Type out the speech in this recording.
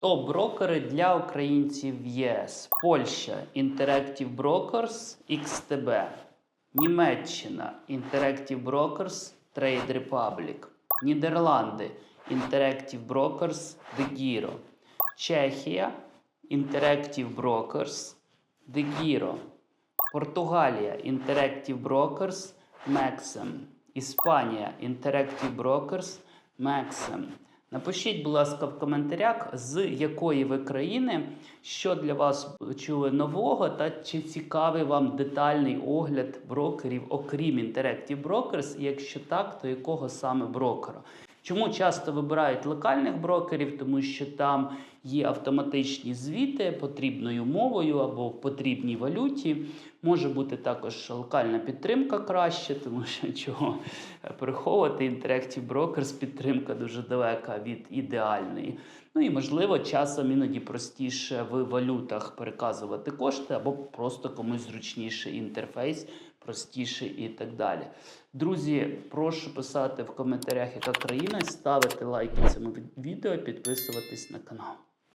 Топ-брокери для українців ЄС. Польща Interactive Brokers XTB. Німеччина Interactive Brokers Trade Republic. Нідерланди Interactive Brokers DeGiro. Чехія Interactive Brokers DeGiro. Португалія Interactive Brokers Maxim. Іспанія Interactive Brokers Maxim. Напишіть, будь ласка, в коментарях, з якої ви країни, що для вас чули нового, та чи цікавий вам детальний огляд брокерів, окрім Interactive Brokers, якщо так, то якого саме брокера? Чому часто вибирають локальних брокерів? Тому що там є автоматичні звіти потрібною мовою або в потрібній валюті. Може бути також локальна підтримка краще, тому що чого приховувати Interactive Brokers підтримка дуже далека від ідеальної. Ну і можливо, часом іноді простіше в валютах переказувати кошти, або просто комусь зручніше інтерфейс, простіше і так далі. Друзі, прошу писати в коментарях, яка країна, ставити лайки цьому відео, підписуватись на канал.